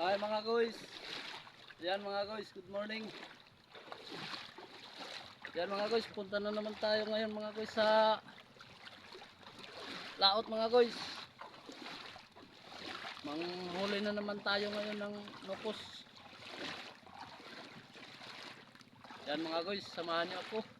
Ay mga guys. Yan mga guys, good morning. Yan mga guys, punta na naman tayo ngayon mga guys sa laot mga guys. Manghuli na naman tayo ngayon ng nukos. Yan mga guys, samahan niyo ako.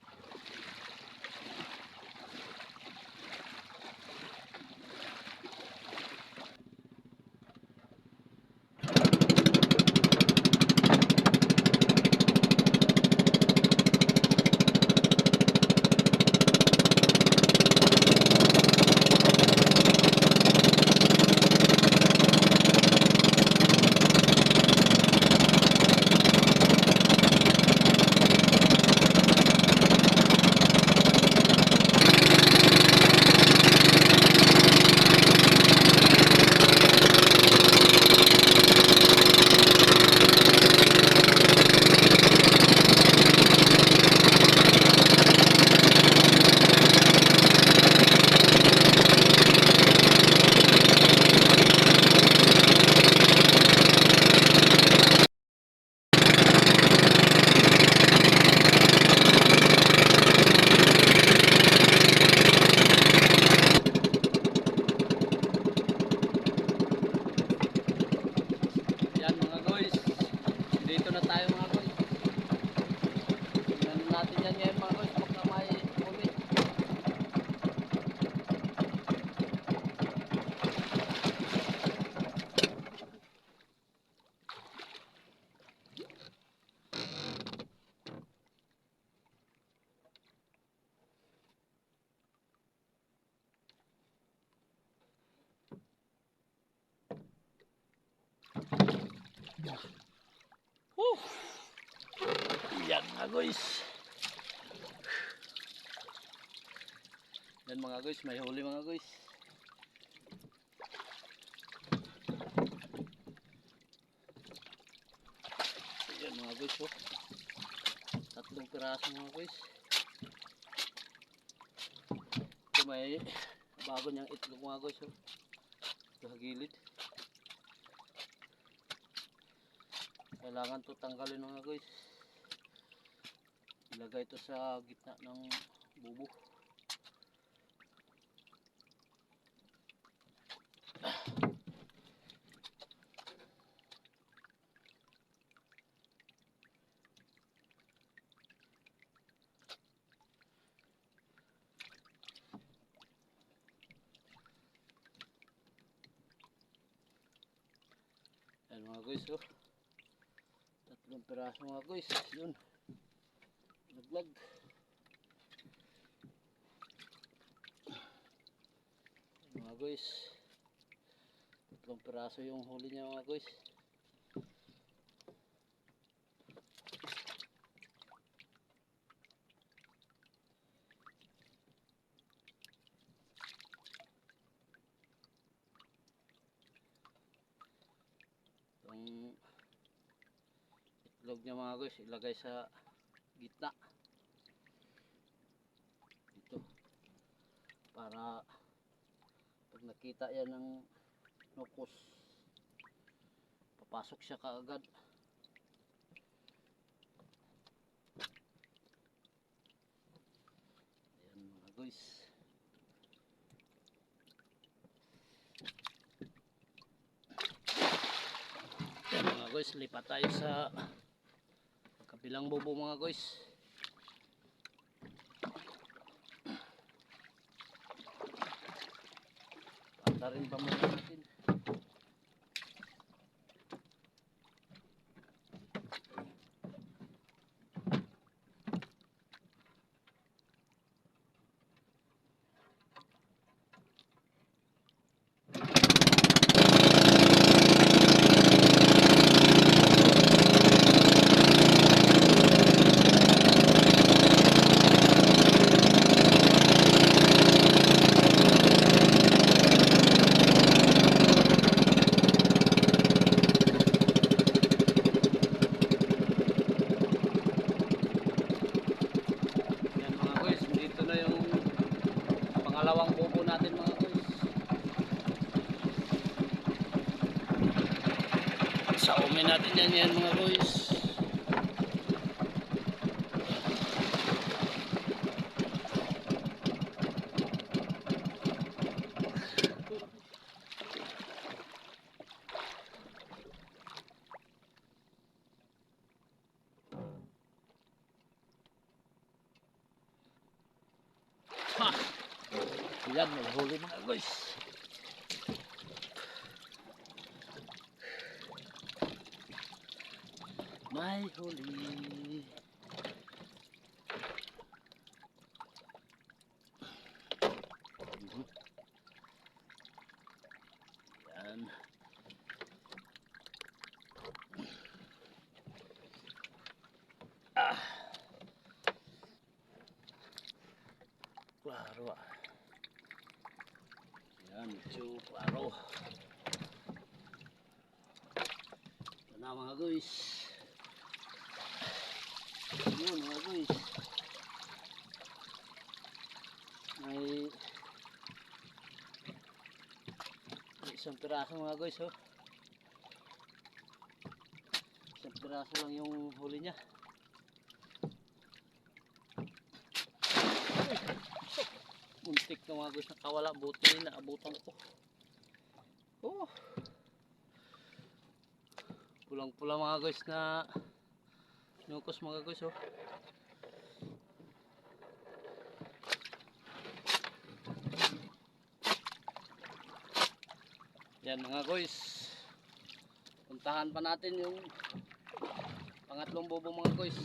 Woo! Yan mga guys. Yan mga guys, may huli mga guys. Yan mga guys oh. Tatlong piraso mga guys. Ito may bago niyang itlog mga guys oh. Sa gilid. Kailangan to tanggalin mga guys. Ilagay ito sa gitna ng bubo. Ayan mga guys oh Tatlong piraso mga guys. Yun. Laglag. Yun, mga guys. Tatlong piraso yung huli niya mga guys. Itlog niya mga guys ilagay sa gitna. Dito. Para pag nakita yan ng nukos papasok siya kaagad. Ayan mga guys. Guys, lipat tayo sa kabilang bubo mga guys. Pata rin pa muna natin. Saumin natin yan yan mga guys. Ha! Yan, may mga guys. May huli. Yan. Ah. Klaro ah. Yan, medyo klaro. Ito na mga guys. Yun mga guys. May isang piraso mga guys oh. Isang piraso lang yung huli niya. Muntik na mga guys nakawala. Buti na abutan ko. Oh. Pulang-pula mga guys na nukos mga guys oh. Yan mga guys. Puntahan pa natin yung pangatlong bobo mga guys.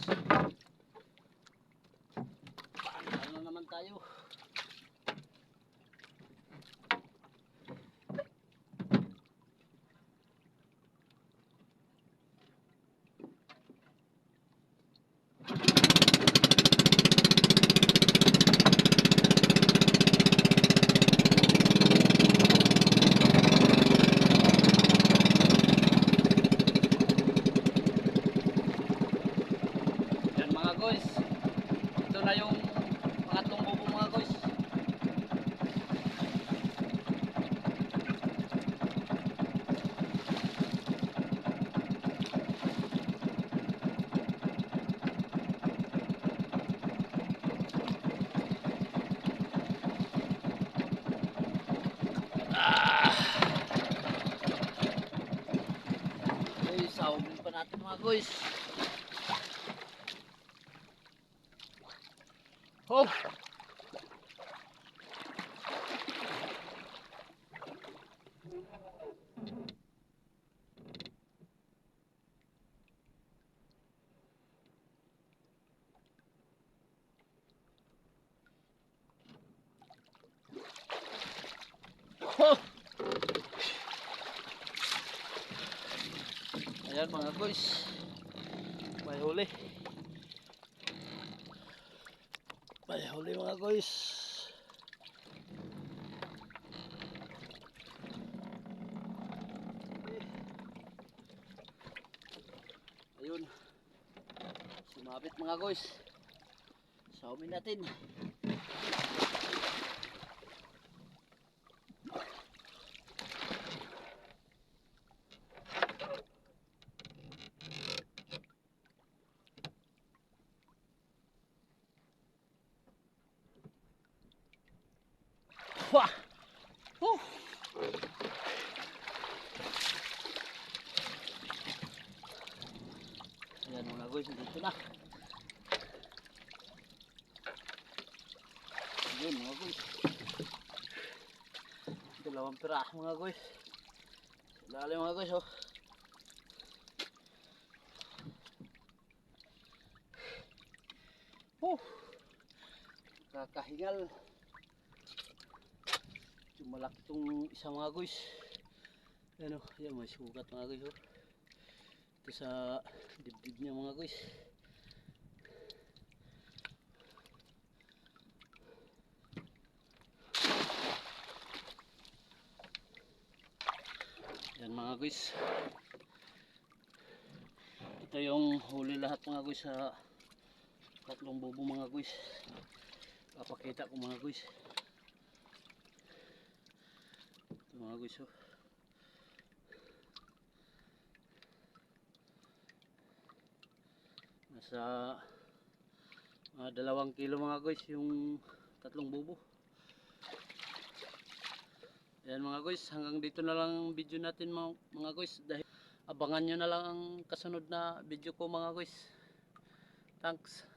Ano naman tayo? Natin mga guys. Oh! Oh! Ayan mga guys. May huli. May huli mga guys. Ayun. Sumabit mga guys. Saumin natin. Wah! Woo! Ayan mga guys, dito na. Ayun mga guys. Dalawang piraso mga guys. Lalim mga guys oh. Oh! Kakahingal. Yung malaki tong isa mga guys. Ano, yan may sugat mga guys. Oh. Ito sa dibdib niya mga guys. Yan mga guys. Ito yung huli lahat mga guys sa tatlong bobo mga guys. Papakita ko mga guys. mga gusto nasa uh, dalawang kilo mga guys yung tatlong bubo. Yan mga guys hanggang dito na lang video natin mga, mga guys. Dahil abangan nyo na lang ang kasunod na video ko mga guys. Thanks.